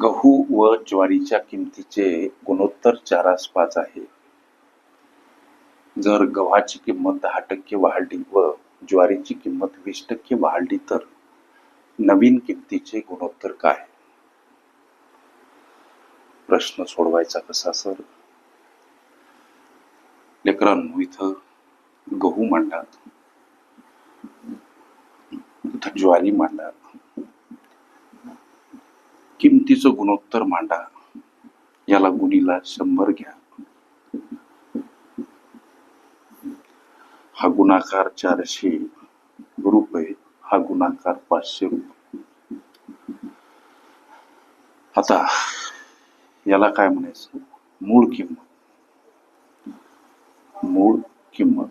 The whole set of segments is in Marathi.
गहू व ज्वारीच्या किमतीचे गुणोत्तर चारास पाच आहे. जर गव्हाची किंमत दहा टक्के वाढली व ज्वारीची किंमत वीस टक्के वाढली तर नवीन किमतीचे गुणोत्तर काय? प्रश्न सोडवायचा कसा सर? लेकरांनो इथं गहू मांडा इथं ज्वारी मांडा. किमतीचं गुणोत्तर मांडा. याला गुणीला शंभर घ्या. हा गुणाकार चारशे रुपये हा गुणाकार पाचशे रुपये. आता याला काय म्हणायचं? मूळ किंमत. मूळ किंमत.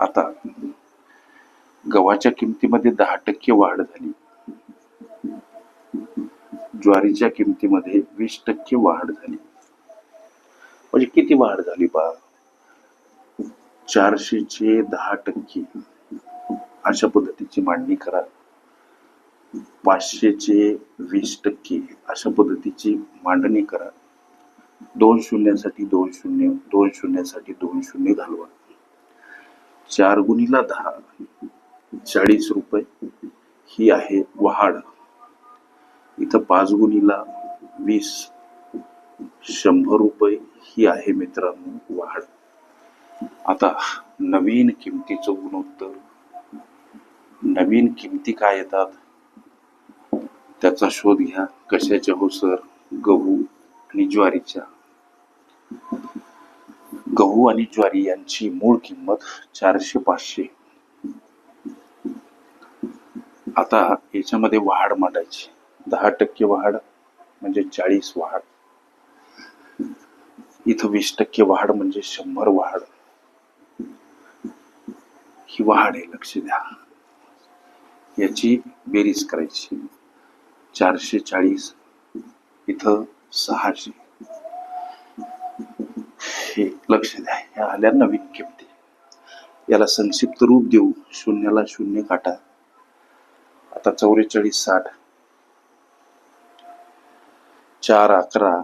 आता गव्हाच्या किमतीमध्ये दहा टक्के वाढ झाली. ज्वारीच्या किमतीमध्ये वीस टक्के वाढ झाली. म्हणजे किती वाढ झाली बा? चारशेचे दहा टक्के. अशा पद्धतीची मांडणी करा. पाचशेचे वीस टक्के. अशा पद्धतीची मांडणी करा. दोन शून्यासाठी दोन शून्य दोन शून्यासाठी दोन शून्य घालवा. चार गुणीला दहा. चाळीस रुपये ही आहे वहाड इथं पाच गुणीला वीस शंभर रुपये ही आहे मित्रांनो वाढ. आता नवीन किमतीचं गुणोत्तर नवीन किमती काय येतात? त्याचा शोध घ्या. कशाच्या हो सर? गहू आणि ज्वारीच्या. गहू आणि ज्वारी यांची मूळ किंमत चारशे पाचशे. आता याच्यामध्ये वाढ मांडायची. दहा टक्के वाढ म्हणजे चाळीस वाढ. इथं वीस टक्के वाढ म्हणजे शंभर वाढ. ही वाढ आहे लक्ष द्या. याची बेरीज करायची. चारशे चाळीस इथं सहाशे. हे लक्ष द्या ह्या आल्या नवीन किमती. याला संक्षिप्त रूप देऊ शून्याला शून्य काटा. आता चौवेचाळीस साठ. चार अकरा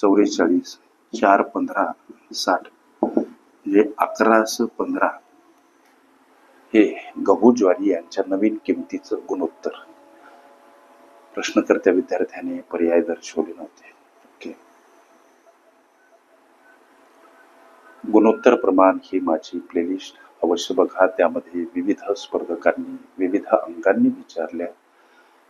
चौवेचाळीस चार पंधरा साठ. म्हणजे अकराशे पंधरा. हे गहू ज्वारी यांच्या नवीन किमतीचं गुणोत्तर. प्रश्नकर्त्या विद्यार्थ्याने पर्याय दर्शवले नव्हते. ओके. गुणोत्तर प्रमाण ही माझी प्लेलिस्ट अवश्य बघा. त्यामध्ये विविध स्पर्धकांनी विविध अंगांनी विचारल्या.